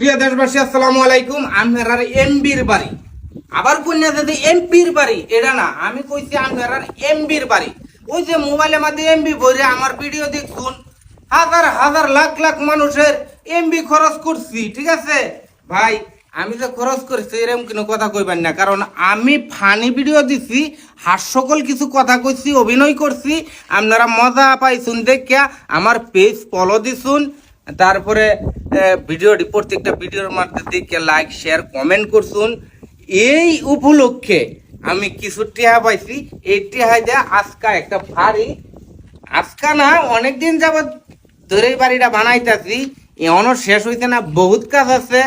প্রিয় দেশবাসী, আসসালামু আলাইকুম। আমেরার এমবির বাড়ি। আবার কন্যা যদি এমপির বাড়ি, এটা না, আমি কইছি আমেরার এমবির বাড়ি। ওই যে মোবাইলের মধ্যে এমবি ভরে আমার ভিডিও দেখুন, হাজার হাজার, লাখ লাখ মানুষের এমবি খরচ করছি, ঠিক আছে? ভাই, আমি যে খরচ করছি এরকম কোনো কথা কইবেন না, কারণ আমি ফানি ভিডিও দিছি, হাস্যকল কিছু কথা কইছি, অভিনয় করছি, আপনারা মজা পাইছুন, দেখিয়া আমার পেজ ফলো দিছুন তারপরে ভিডিওটি প্রত্যেকটা ভিডিওর মধ্যে দিকে লাইক শেয়ার কমেন্ট করছুন। এই উপলক্ষে আমি কিছু টিহা পাইছি। এই টিহা দিয়ে আজকা একটা ভারী আজকা না অনেকদিন যাবৎ ধরে বাড়িটা বানাইতেছি। এমনও শেষ হইতে না, বহুত কাজ আছে।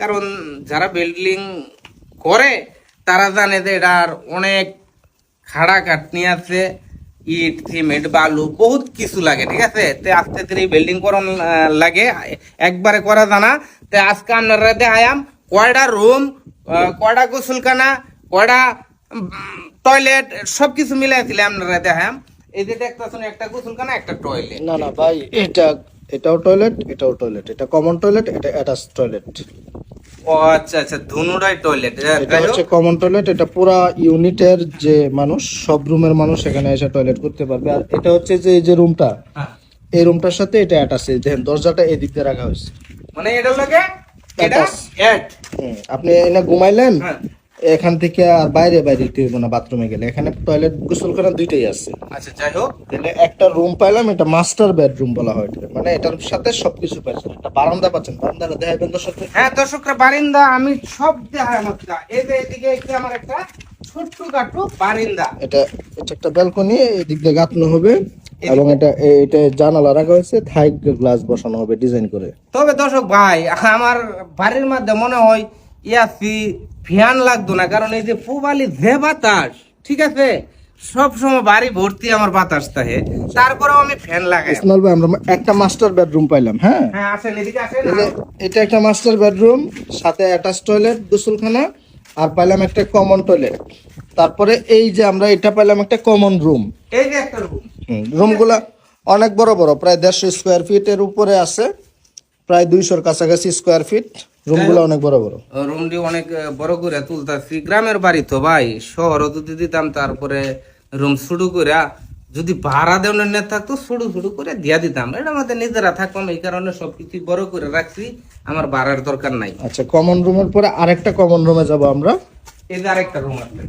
কারণ যারা বিল্ডিং করে, তারা জানে যে এটার অনেক খাড়া কাটনি আছে। ইট, সিমেন্ট বালু বহুত কিছু লাগে, ঠিক আছে? তে আস্তে আস্তে বিল্ডিং করন লাগে। একবারে করা জানা। তে আজকে আপনারা দেখায়াম কয়টা রুম কয়টা গোসলখানা কয়টা টয়লেট সব কিছু মিলাই দিলে আপনারা দেখায়াম এই যে দেখতেছেন একটা গোসলখানা, একটা টয়লেট না না, ভাই, এটা, এটাও টয়লেট এটাও টয়লেট এটা কমন টয়লেট এটা অ্যাটাচ টয়লেট ও আচ্ছা আচ্ছা টয়লেট এটা হচ্ছে কমন টয়লেট এটা পুরা ইউনিটের যে মানুষ সব রুমের মানুষ এখানে এসে টয়লেট করতে পারবে। আর এটা হচ্ছে যে এই যে রুমটা এই রুমটার সাথে এটা অ্যাটাচ দেখেন দরজাটা এদিক দিয়ে রাখা হয়েছে। মানে এটা লাগে এটা Attach. আপনি এনে ঘুমাইলেন হ্যাঁ। এখান থেকে আর বাইরে বাইরে হইব না বাথরুমে গেলে। এখানে টয়লেট গোসলখানা দুইটাই আছে। আচ্ছা যাই হোক। তাহলে একটা রুম পাইলাম এটা মাস্টার বেডরুম বলা হয়। মানে এটার সাথে সবকিছু পাচ্ছেন একটা বারান্দা পাচ্ছেন। বারান্দাটা দেখাবেন দর্শক হ্যাঁ দর্শকরা বারিন্দা আমি সব দেখায় আমার এই যে এদিকে একটু আমার একটা ছোট্ট কাটু বারিন্দা। এটা এটা একটা ব্যালকনি এই দিক দিয়ে গাঁথনো হবে। এবং এটা এটা জানালা রাখা হয়েছে থাই গ্লাস বসানো হবে ডিজাইন করে। তবে দর্শক ভাই আমার বাড়ির মধ্যে মনে হয় ইয়াসি ফ্যান লাগতো না কারণ এই যে পুবালি যে বাতাস ঠিক আছে? সব সময় বাড়ি ভর্তি আমার বাতাস থাকে তারপরেও আমি ফ্যান লাগাই। ইসমাইল ভাই আমরা একটা মাস্টার বেডরুম পাইলাম হ্যাঁ? হ্যাঁ আসেন এদিকে আসেন এটা একটা মাস্টার বেডরুম সাথে অ্যাটাচ টয়লেট গোসলখানা আর পাইলাম একটা কমন টয়লেট তারপরে এই যে আমরা এটা পাইলাম একটা কমন রুম এই যে একটা রুম রুমগুলা অনেক বড় বড় প্রায় দেড়শো স্কোয়ার ফিটের উপরে আছে প্রায় দুইশোর কাছাকাছি স্কোয়ার ফিট রুমগুলো অনেক বড় বড়। রুমটি অনেক বড় করে তুলতাছি। গ্রামের বাড়ি তো ভাই শহরও যদি দিতাম তারপরে রুম শুরু করে যদি ভাড়া দেওয়ার না থাকতো শুরু শুরু করে দিয়া দিতাম। এটা আমাদের নিজেরা থাকতাম এই কারণে সবকিছু বড় করে রাখছি। আমার ভাড়ার দরকার নাই। আচ্ছা কমন রুমের পরে আরেকটা কমন রুমে যাব আমরা। এই যে আরেকটা রুম আছে।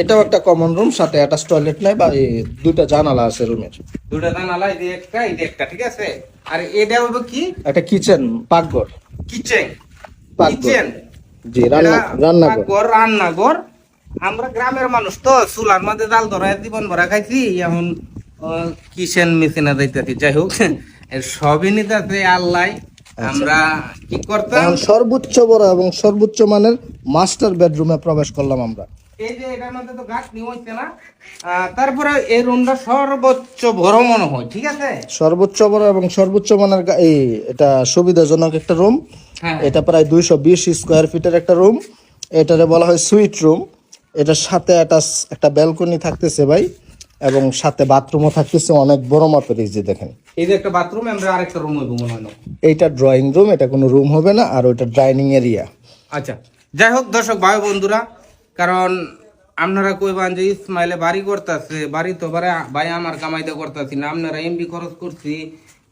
এটাও একটা কমন রুম সাথে অ্যাটাচ টয়লেট নাই বা দুইটা জানালা আছে রুমের দুটা জানালা এই একটা এই একটা ঠিক আছে? আর এটা হবে কি? একটা কিচেন পাকঘর। কিচেন। কিচেন জি রান্না রান্নাঘর রান্নাঘর আমরা গ্রামের মানুষ তো চুলার মধ্যে জাল ধরা জীবন ভরা খাইছি এখন কিচেন মেশিনে যাইতেছি। যাই হোক সবই আল্লাহ। আমরা কি করতাম? সর্বোচ্চ বড় এবং সর্বোচ্চ মানের মাস্টার বেডরুমে প্রবেশ করলাম আমরা। এই যে এটার মধ্যে তো গাছ নিয়ে হচ্ছে না তারপরে এই রুমটা সর্বোচ্চ বড় মনে হয় ঠিক আছে? সর্বোচ্চ বড় এবং সর্বোচ্চ মানের এই এটা সুবিধাজনক একটা রুম। হ্যাঁ। এটা প্রায় দুইশো বিশ স্কোয়ার ফিটের একটা রুম। এটারে বলা হয় সুইট রুম এটার সাথে একটা একটা ব্যালকনি থাকতেছে ভাই এবং সাথে বাথরুমও থাকতেছে অনেক বড় মাপের এই যে দেখেন। এই যে একটা বাথরুম আমরা আরেকটা রুম হইব মনে হয় এইটা ড্রয়িং রুম এটা কোনো রুম হবে না আর ওইটা ডাইনিং এরিয়া আচ্ছা যাই হোক দর্শক ভাই বন্ধুরা কারণ আপনারা কইবান যে ইসমাইলে বাড়ি করতেছে, বাড়ি তো বারে ভাই আমার কামাইতে করতেছি না। আপনারা এমবি খরচ করছি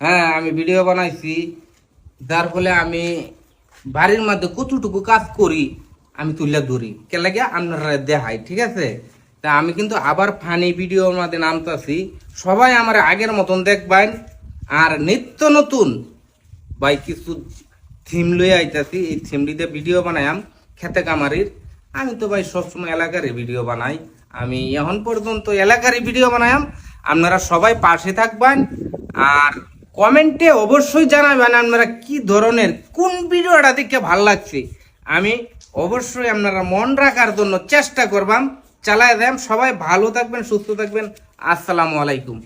হ্যাঁ আমি ভিডিও বানাইছি। যার ফলে আমি বাড়ির মধ্যে কতটুকু কাজ করি, আমি তুলে ধরি। কে লাগে? আপনারা দেখাই, ঠিক আছে? তা আমি কিন্তু আবার ফানি ভিডিওর মধ্যে নামতাছি। সবাই আমার আগের মতন দেখবেন। আর নিত্য নতুন, ভাই, কিছু থিম লই আইতাছি। এই থিমটিতে ভিডিও বানায়াম খেতে কামারির। আমি তো ভাই সবসময় এলাকারই ভিডিও বানাই। আমি এখন পর্যন্ত এলাকারই ভিডিও বানায়াম। আপনারা সবাই পাশে থাকবেন। আর কমেন্টে অবশ্যই জানাবেন আপনারা কি ধরনের, কোন ভিডিওটা দেখে ভালো লাগছে। আমি অবশ্যই আপনারা মন রাখার জন্য চেষ্টা করবাম। চালায় দেন সবাই ভালো থাকবেন, সুস্থ থাকবেন। আসসালামু আলাইকুম।